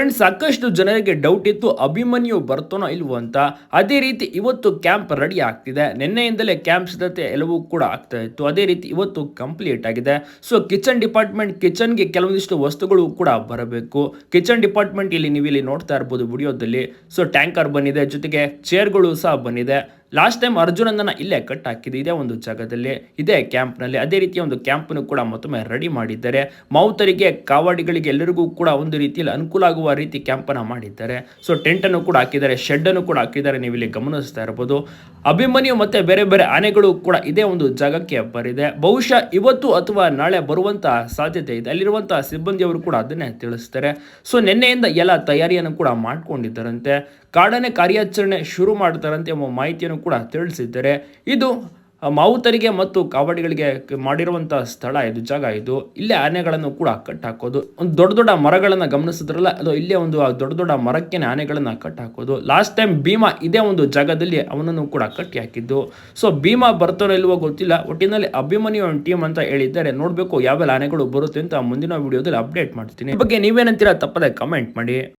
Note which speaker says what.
Speaker 1: Friends ಸಾಕಷ್ಟು ಜನರಿಗೆ doubt ಇತ್ತು, ಅಭಿಮನ್ಯು ಬರ್ತಾನೋ ಇಲ್ವೋ ಅಂತ. ಅದೇ ರೀತಿ ಇವತ್ತು ಕ್ಯಾಂಪ್ ರೆಡಿ ಆಗ್ತಿದೆ. ನಿನ್ನೆಯಿಂದಲೇ ಕ್ಯಾಂಪ್ ಸಿದ್ಧತೆ ಎಲ್ಲವೂ ಕೂಡ ಆಗ್ತಾ ಇತ್ತು. ಅದೇ ರೀತಿ ಇವತ್ತು ಕಂಪ್ಲೀಟ್ ಆಗಿದೆ. ಸೊ ಕಿಚನ್ ಡಿಪಾರ್ಟ್ಮೆಂಟ್ ಕಿಚನ್ಗೆ ಕೆಲವೊಂದಿಷ್ಟು ವಸ್ತುಗಳು ಕೂಡ ಬರಬೇಕು. ಕಿಚನ್ ಡಿಪಾರ್ಟ್ಮೆಂಟ್ ಇಲ್ಲಿ ನೀವು ಇಲ್ಲಿ ನೋಡ್ತಾ ಇರ್ಬೋದು ವಿಡಿಯೋದಲ್ಲಿ. ಸೊ ಟ್ಯಾಂಕರ್ ಬಂದಿದೆ, ಜೊತೆಗೆ ಚೇರ್ಗಳು ಸಹ ಬಂದಿದೆ. ಲಾಸ್ಟ್ ಟೈಮ್ ಅರ್ಜುನಂದನ ಇಲ್ಲೇ ಕಟ್ ಹಾಕಿದೆ ಇದೇ ಒಂದು ಜಾಗದಲ್ಲಿ, ಇದೇ ಕ್ಯಾಂಪ್ನಲ್ಲಿ. ಅದೇ ರೀತಿಯ ಒಂದು ಕ್ಯಾಂಪನ್ನು ಕೂಡ ಮತ್ತೊಮ್ಮೆ ರೆಡಿ ಮಾಡಿದ್ದಾರೆ. ಮೌತರಿಗೆ, ಕಾವಾಡಿಗಳಿಗೆ ಎಲ್ಲರಿಗೂ ಕೂಡ ಒಂದು ರೀತಿಯಲ್ಲಿ ಅನುಕೂಲ ಆಗುವ ರೀತಿ ಕ್ಯಾಂಪನ್ನು ಮಾಡಿದ್ದಾರೆ. ಸೊ ಟೆಂಟನ್ನು ಕೂಡ ಹಾಕಿದ್ದಾರೆ ಶೆಡ್ಡನ್ನು ಕೂಡ ಹಾಕಿದ್ದಾರೆ. ನೀವು ಇಲ್ಲಿ ಗಮನಿಸ್ತಾ ಇರ್ಬೋದು. ಅಭಿಮನ್ಯು ಮತ್ತೆ ಬೇರೆ ಬೇರೆ ಆನೆಗಳು ಕೂಡ ಇದೇ ಒಂದು ಜಾಗಕ್ಕೆ ಬರಿದೆ. ಬಹುಶಃ ಇವತ್ತು ಅಥವಾ ನಾಳೆ ಬರುವಂತಹ ಸಾಧ್ಯತೆ ಇದೆ. ಅಲ್ಲಿರುವಂತಹ ಸಿಬ್ಬಂದಿಯವರು ಕೂಡ ಅದನ್ನೇ ತಿಳಿಸ್ತಾರೆ. ಸೊ ನಿನ್ನೆಯಿಂದ ಎಲ್ಲ ತಯಾರಿಯನ್ನು ಕೂಡ ಮಾಡ್ಕೊಂಡಿದ್ದಾರಂತೆ. ಕಾಡನೆ ಕಾರ್ಯಾಚರಣೆ ಶುರು ಮಾಡ್ತಾರಂತೆ ಎಂಬ ಮಾಹಿತಿಯನ್ನು ಕೂಡ ತಿಳಿಸಿದ್ದಾರೆ ಇದು ಮಾವುತರಿಗೆ ಮತ್ತು ಕಾವಡಿಗಳಿಗೆ ಮಾಡಿರುವಂತಹ ಸ್ಥಳ ಇದು, ಜಾಗ ಇದು. ಇಲ್ಲೇ ಆನೆಗಳನ್ನು ಕೂಡ ಕಟ್ ಹಾಕೋದು ಒಂದು ದೊಡ್ಡ ದೊಡ್ಡ ಮರಗಳನ್ನು ಗಮನಿಸಿದ್ರಲ್ಲ, ಅದು ಇಲ್ಲೇ ಒಂದು ದೊಡ್ಡ ದೊಡ್ಡ ಮರಕ್ಕೆ ಆನೆಗಳನ್ನು ಕಟ್ ಹಾಕೋದು ಲಾಸ್ಟ್ ಟೈಮ್ ಭೀಮಾ ಇದೇ ಒಂದು ಜಾಗದಲ್ಲಿ ಅವನನ್ನು ಕೂಡ ಕಟ್ಟಿ ಹಾಕಿದ್ದು. ಸೊ, ಭೀಮಾ ಬರ್ತಾರೋ ಇಲ್ವೋ ಗೊತ್ತಿಲ್ಲ. ಒಟ್ಟಿನಲ್ಲಿ ಅಭಿಮನ್ಯು ಟೀಮ್ ಅಂತ ಹೇಳಿದ್ದಾರೆ. ನೋಡಬೇಕು ಯಾವೆಲ್ಲ ಆನೆಗಳು ಬರುತ್ತೆ ಅಂತ ಮುಂದಿನ ವಿಡಿಯೋದಲ್ಲಿ ಅಪ್ಡೇಟ್ ಮಾಡ್ತೀನಿ. ಬಗ್ಗೆ ನೀವೇನಂತೀರಾ ತಪ್ಪದೆ ಕಮೆಂಟ್ ಮಾಡಿ.